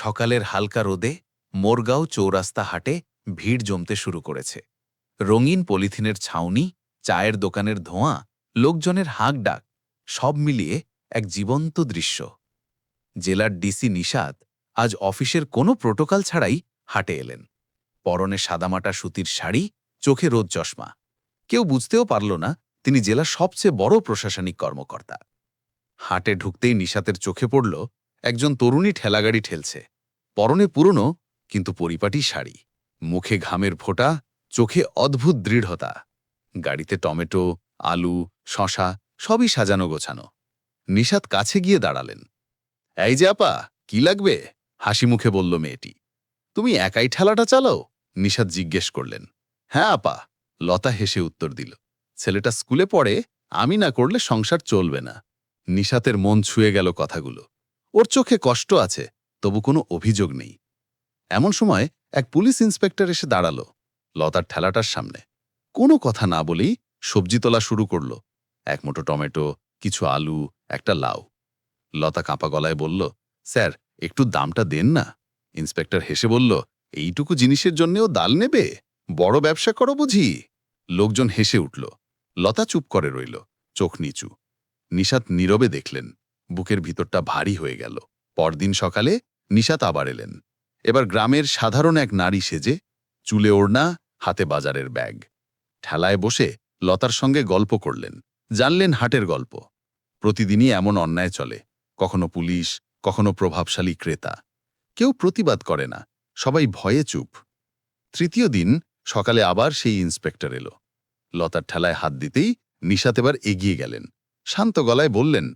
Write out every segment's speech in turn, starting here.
সকালের হালকা রোদে মোরগাঁও চৌরাস্তা হাটে ভিড় জমতে শুরু করেছে। রঙিন পলিথিনের ছাউনি, চায়ের দোকানের ধোঁয়া, লোকজনের হাঁক ডাক সব মিলিয়ে এক জীবন্ত দৃশ্য। জেলার ডিসি নিষাদ আজ অফিসের কোনো প্রোটোকল ছাড়াই হাটে এলেন। পরনে সাদামাটা সুতির শাড়ি, চোখে রোদ চশমা। কেউ বুঝতেও পারল না তিনি জেলার সবচেয়ে বড় প্রশাসনিক কর্মকর্তা। হাটে ঢুকতেই নিশাতের চোখে পড়ল একজন তরুণী ঠেলাগাড়ি ঠেলছে। পরনে পুরনো, কিন্তু পরিপাটি শাড়ি। মুখে ঘামের ফোঁটা, চোখে অদ্ভুত দৃঢ়তা। গাড়িতে টমেটো, আলু, শশা সবই সাজানো গোছানো। নিশাত কাছে গিয়ে দাঁড়ালেন। এই যে আপা, কি লাগবে? হাসি মুখে বলল মেয়েটি। তুমি একাই ঠেলাটা চালাও? নিশাত জিজ্ঞেস করলেন। হ্যাঁ আপা, লতা হেসে উত্তর দিল। ছেলেটা স্কুলে পড়ে, আমি না করলে সংসার চলবে না। নিশাতের মন ছুঁয়ে গেল কথাগুলো। ওর চোখে কষ্ট আছে, তবু কোনো অভিযোগ নেই। এমন সময় এক পুলিশ ইন্সপেক্টর এসে দাঁড়াল, লতার ঠেলাটার সামনে। কোনো কথা না বলেই সবজি তোলা শুরু করল। এক মুঠো টমেটো, কিছু আলু, একটা লাউ। লতা কাঁপা গলায় বলল, স্যার, একটু দামটা দেন না। ইন্সপেক্টর হেসে বলল, এইটুকু জিনিসের জন্যেও দাল নেবে? বড় ব্যবসা করো বুঝি? লোকজন হেসে উঠল। লতা চুপ করে রইল, চোখ নিচু। নিশাত নীরবে দেখলেন। বুকের ভিতরটা ভারী হয়ে গেল। পরদিন সকালে নিশাত আবার এলেন। এবার গ্রামের সাধারণ এক নারী সেজে চুলে ওড়না, হাতে বাজারের ব্যাগ। ঠেলায় বসে লতার সঙ্গে গল্প করলেন। জানলেন হাটের গল্প। প্রতিদিনই এমন অন্যায় চলে। কখনো পুলিশ, কখনো প্রভাবশালী ক্রেতা। কেউ প্রতিবাদ করে না। সবাই ভয়ে চুপ। তৃতীয় দিন সকালে আবার সেই ইন্সপেক্টর এলো। লতার ঠেলায় হাত দিতেই নিশাত এবার এগিয়ে গেলেন। শান্ত গলায় বললেন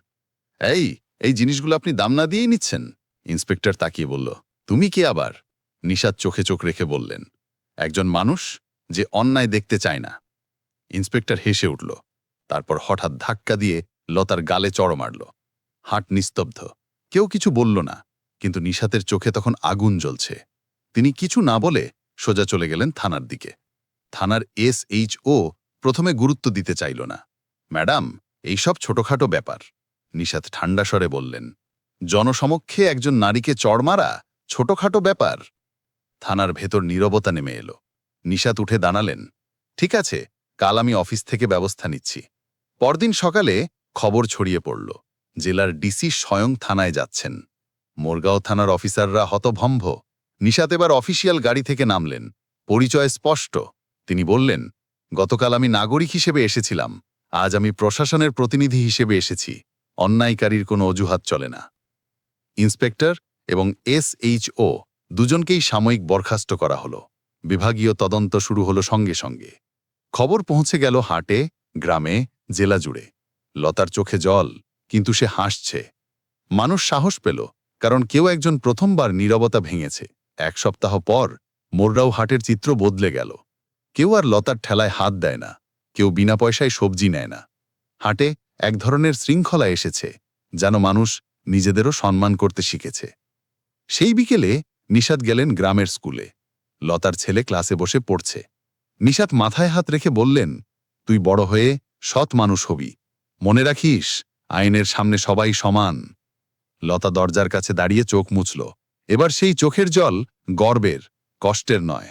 এই এই জিনিসগুলো আপনি দাম না দিয়েই নিচ্ছেন? ইন্সপেক্টর তাকিয়ে বলল, তুমি কি আবার? নিশাত চোখে চোখ রেখে বললেন, একজন মানুষ যে অন্যায় দেখতে চায় না। ইন্সপেক্টর হেসে উঠল, তারপর হঠাৎ ধাক্কা দিয়ে লতার গালে চড় মারল। হাট নিস্তব্ধ, কেউ কিছু বলল না, কিন্তু নিশাতের চোখে তখন আগুন জ্বলছে। তিনি কিছু না বলে সোজা চলে গেলেন থানার দিকে। থানার এস ও প্রথমে গুরুত্ব দিতে চাইল না। ম্যাডাম, এইসব ছোটখাটো ব্যাপার। নিশাত ঠান্ডা স্বরে বললেন, জনসমক্ষে একজন নারীকে চড় মারা ছোটখাটো ব্যাপার। থানার ভেতর নীরবতা নেমে এলো। নিশাত উঠে দাঁড়ালেন, ঠিক আছে, কাল আমি অফিস থেকে ব্যবস্থা নিচ্ছি। পরদিন সকালে খবর ছড়িয়ে পড়ল, জেলার ডিসি স্বয়ং থানায় যাচ্ছেন। মোরগাঁও থানার অফিসাররা হতভম্ভ নিশাত এবার অফিসিয়াল গাড়ি থেকে নামলেন। পরিচয় স্পষ্ট। তিনি বললেন, গতকাল আমি নাগরিক হিসেবে এসেছিলাম। আজ আমি প্রশাসনের প্রতিনিধি হিসেবে এসেছি। অন্যায়কারীর কোনো অজুহাত চলে না। ইন্সপেক্টর এবং এসএইচও দুজনকেই সাময়িক বরখাস্ত করা হলো। বিভাগীয় তদন্ত শুরু হলো সঙ্গে সঙ্গে। খবর পৌঁছে গেল হাটে, গ্রামে, জেলা জুড়ে। লতার চোখে জল, কিন্তু সে হাসছে। মানুষ সাহস পেল, কারণ কেউ একজন প্রথমবার নীরবতা ভেঙেছে। এক সপ্তাহ পর মোররাও হাটের চিত্র বদলে গেল। কেউ আর লতার ঠেলায় হাত দেয় না। কেউ বিনা পয়সায় সবজি নেয় না। হাটে এক ধরনের শৃঙ্খলা এসেছে, যেন মানুষ নিজেদেরও সম্মান করতে শিখেছে। সেই বিকেলে নিষাদ গেলেন গ্রামের স্কুলে। লতার ছেলে ক্লাসে বসে পড়ছে। নিষাদ মাথায় হাত রেখে বললেন, তুই বড় হয়ে সৎ মানুষ হবি। মনে রাখিস, আইনের সামনে সবাই সমান। লতা দরজার কাছে দাঁড়িয়ে চোখ মুছল। এবার সেই চোখের জল গর্বের, কষ্টের নয়।